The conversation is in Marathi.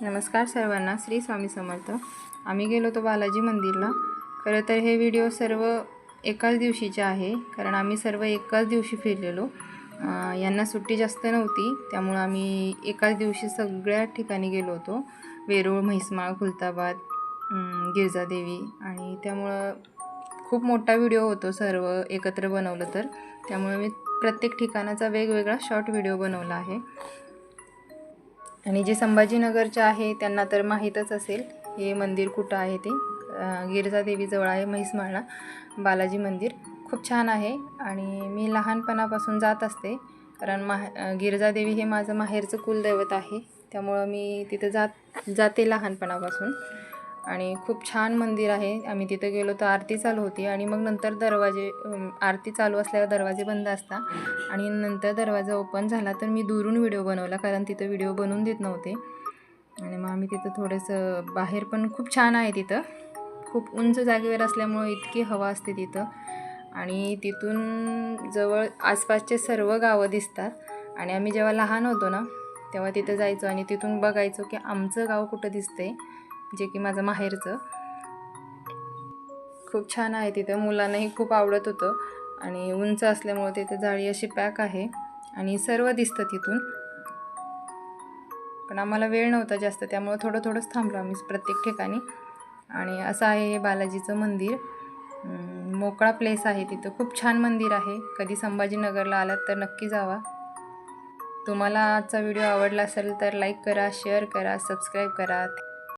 नमस्कार सर्वांना श्री स्वामी समर्थ. आम्ही गेलो होतो बालाजी मंदिरला. खरं तर हे व्हिडिओ सर्व एकाच दिवशीचे आहे कारण आम्ही सर्व एकाच दिवशी फिरलेलो. यांना सुट्टी जास्त नव्हती त्यामुळं आम्ही एकाच दिवशी सगळ्या ठिकाणी गेलो होतो. वेरूळ म्हैसमाळ खुलताबाद गिरजादेवी आणि त्यामुळं खूप मोठा व्हिडिओ होतो सर्व एकत्र बनवलं तर. त्यामुळे मी प्रत्येक ठिकाणाचा वेगवेगळा शॉर्ट व्हिडिओ बनवला आहे. आणि जे संभाजीनगरचे आहे त्यांना तर माहीतच असेल हे मंदिर कुठं आहे ते. गिरजादेवीजवळ आहे म्हैसमाळला बालाजी मंदिर खूप छान आहे आणि मी लहानपणापासून जात असते कारण माह गिरजादेवी हे माझं माहेरचं कुलदैवत आहे. त्यामुळं मी तिथं जात जाते लहानपणापासून. आणि खूप छान मंदिर आहे. आम्ही तिथं गेलो तर आरती चालू होती आणि मग नंतर दरवाजे आरती चालू असल्यावर दरवाजे बंद असतात. आणि नंतर दरवाजा ओपन झाला तर मी दुरून व्हिडिओ बनवला कारण तिथं व्हिडिओ बनवून देत नव्हते. आणि मग आम्ही तिथं थोडंसं बाहेर पण खूप छान आहे तिथं. खूप उंच जागेवर असल्यामुळे इतकी हवा असते तिथं. आणि तिथून जवळ आसपासचे सर्व गावं दिसतात. आणि आम्ही जेव्हा लहान होतो ना तेव्हा तिथं जायचो आणि तिथून बघायचो की आमचं गाव कुठं दिसतंय. जे की माझं माहेरचं. खूप छान आहे तिथं. मुलांनाही खूप आवडत होतं. आणि उंच असल्यामुळे तिथं जाळी अशी पॅक आहे. आणि सर्व दिसतं तिथून. पण आम्हाला वेळ नव्हता जास्त त्यामुळं थोडं थोडंच थांबलो आम्ही प्रत्येक ठिकाणी. आणि असं आहे हे बालाजीचं मंदिर. मोकळा प्लेस आहे तिथं. खूप छान मंदिर आहे. कधी संभाजीनगरला आलात तर नक्की जावा. तुम्हाला आजचा व्हिडिओ आवडला असेल तर लाईक करा शेअर करा सबस्क्राईब करा.